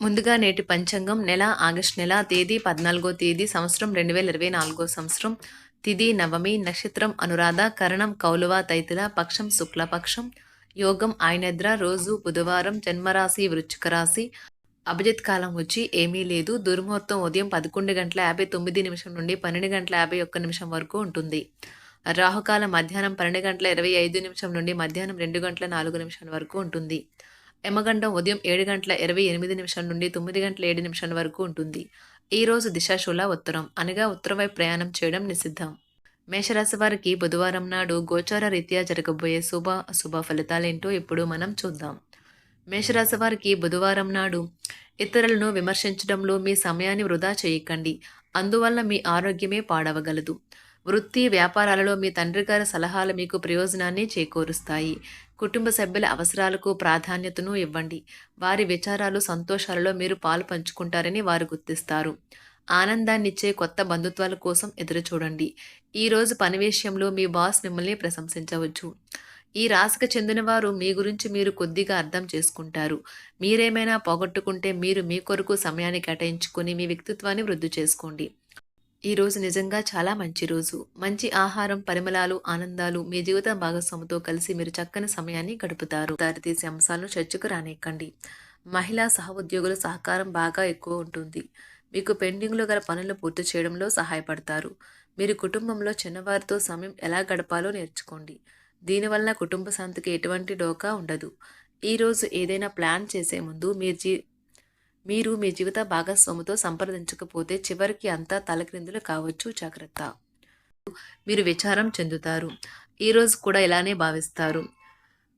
ముందుగా నేటి పంచాంగం నెల ఆగస్టు నెల తేదీ పద్నాలుగో తేదీ సంవత్సరం రెండు వేల ఇరవై నాలుగో సంవత్సరం. తిది నవమి నక్షత్రం అనురాధ కరణం కౌలువ తైతుల పక్షం శుక్లపక్షం. యోగం ఆయనద్ర రోజు బుధవారం జన్మరాశి వృచ్చిక రాశి. అభిజిత్ కాలం వచ్చి ఏమీ లేదు. దుర్ముహూర్తం ఉదయం పదకొండు గంటల యాభై తొమ్మిది నిమిషం నుండి పన్నెండు గంటల యాభై ఒక్క నిమిషం వరకు ఉంటుంది. రాహుకాలం మధ్యాహ్నం పన్నెండు గంటల ఇరవై ఐదు నిమిషం నుండి మధ్యాహ్నం రెండు గంటల నాలుగు నిమిషాల వరకు ఉంటుంది. యమగండం ఉదయం ఏడు గంటల ఇరవై ఎనిమిది నిమిషం నుండి తొమ్మిది గంటల ఏడు నిమిషాల వరకు ఉంటుంది. ఈ రోజు దిశాశూల ఉత్తరం. అనగా ఉత్తరం వైపు ప్రయాణం చేయడం నిషిద్ధం. మేషరాశి వారికి బుధవారం నాడు గోచార రీత్యా జరగబోయే శుభ అశుభ ఫలితాలేంటో ఇప్పుడు మనం చూద్దాం. మేషరాశి వారికి బుధవారం నాడు ఇతరులను విమర్శించడంలో మీ సమయాన్ని వృధా చేయకండి. అందువల్ల మీ ఆరోగ్యమే పాడవగలదు. వృత్తి వ్యాపారాలలో మీ తండ్రి గారి సలహాలు మీకు ప్రయోజనాన్ని చేకూరుస్తాయి. కుటుంబ సభ్యుల అవసరాలకు ప్రాధాన్యతను ఇవ్వండి. వారి విచారాలు సంతోషాలలో మీరు పాలు పంచుకుంటారని వారు గుర్తిస్తారు. ఆనందాన్నిచ్చే కొత్త బంధుత్వాల కోసం ఎదురు చూడండి ఈరోజు పని విషయంలో మీ బాస్ మిమ్మల్ని ప్రశంసించవచ్చు. ఈ రాశికి చెందిన వారు మీ గురించి మీరు కొద్దిగా అర్థం చేసుకుంటారు. మీరేమైనా పోగొట్టుకుంటే మీరు మీ కొరకు సమయాన్ని కేటాయించుకొని మీ వ్యక్తిత్వాన్ని వృద్ధి చేసుకోండి. ఈ రోజు నిజంగా చాలా మంచి రోజు. మంచి ఆహారం పరిమళాలు ఆనందాలు మీ జీవిత భాగస్వామితో కలిసి మీరు చక్కని సమయాన్ని గడుపుతారు. దారితీసే అంశాలను చర్చకు రానివ్వకండి మహిళా సహ ఉద్యోగుల సహకారం బాగా ఎక్కువ ఉంటుంది. మీకు పెండింగ్లో గల పనులు పూర్తి చేయడంలో సహాయపడతారు. మీరు కుటుంబంలో చిన్నవారితో సమయం ఎలా గడపాలో నేర్చుకోండి. దీనివల్ల కుటుంబ శాంతికి ఎటువంటి డోకా ఉండదు. ఈరోజు ఏదైనా ప్లాన్ చేసే ముందు మీరు జీ మీరు మీ జీవిత భాగస్వామితో సంప్రదించకపోతే చివరికి అంతా తలక్రిందులు కావచ్చు. జాగ్రత్త. మీరు విచారం చెందుతారు. ఈరోజు కూడా ఇలానే భావిస్తారు.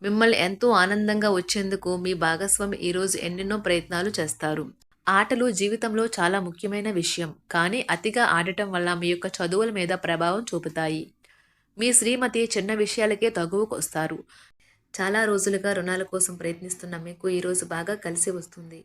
మిమ్మల్ని ఎంతో ఆనందంగా వచ్చేందుకు మీ భాగస్వామి ఈరోజు ఎన్నెన్నో ప్రయత్నాలు చేస్తారు. ఆటలు జీవితంలో చాలా ముఖ్యమైన విషయం. కానీ అతిగా ఆడటం వల్ల మీ యొక్క చదువుల మీద ప్రభావం చూపుతాయి. మీ శ్రీమతి చిన్న విషయాలకే తగువకొస్తారు చాలా రోజులుగా రుణాల కోసం ప్రయత్నిస్తున్న మీకు ఈరోజు బాగా కలిసి వస్తుంది.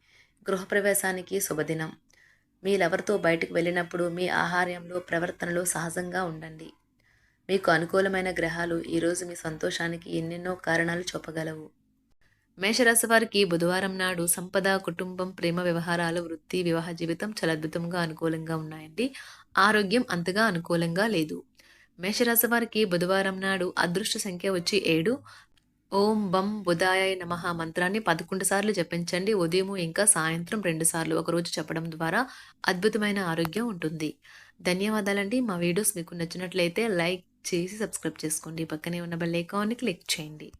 గృహప్రవేశానికి శుభదినం. మీరెవరితో బయటకు వెళ్ళినప్పుడు మీ ఆహార్యంలో ప్రవర్తనలో సహజంగా ఉండండి. మీకు అనుకూలమైన గ్రహాలు ఈరోజు మీ సంతోషానికి ఎన్నెన్నో కారణాలు చూపగలవు. మేషరాశి వారికి బుధవారం నాడు సంపద కుటుంబం ప్రేమ వ్యవహారాలు వృత్తి వివాహ జీవితం చాలా అద్భుతంగా అనుకూలంగా ఉన్నాయండి. ఆరోగ్యం అంతగా అనుకూలంగా లేదు. మేషరాశి వారికి బుధవారం నాడు అదృష్ట సంఖ్య వచ్చి ఏడు ఓం బం బుధాయ నమ మంత్రాన్ని పదకొండు సార్లు జపించండి. ఉదయం ఇంకా సాయంత్రం రెండు సార్లు ఒకరోజు చెప్పడం ద్వారా అద్భుతమైన ఆరోగ్యం ఉంటుంది. ధన్యవాదాలండి. మా వీడియోస్ మీకు నచ్చినట్లయితే లైక్ చేసి సబ్స్క్రైబ్ చేసుకోండి. పక్కనే ఉన్న బెల్ ఐకాన్ని క్లిక్ చేయండి.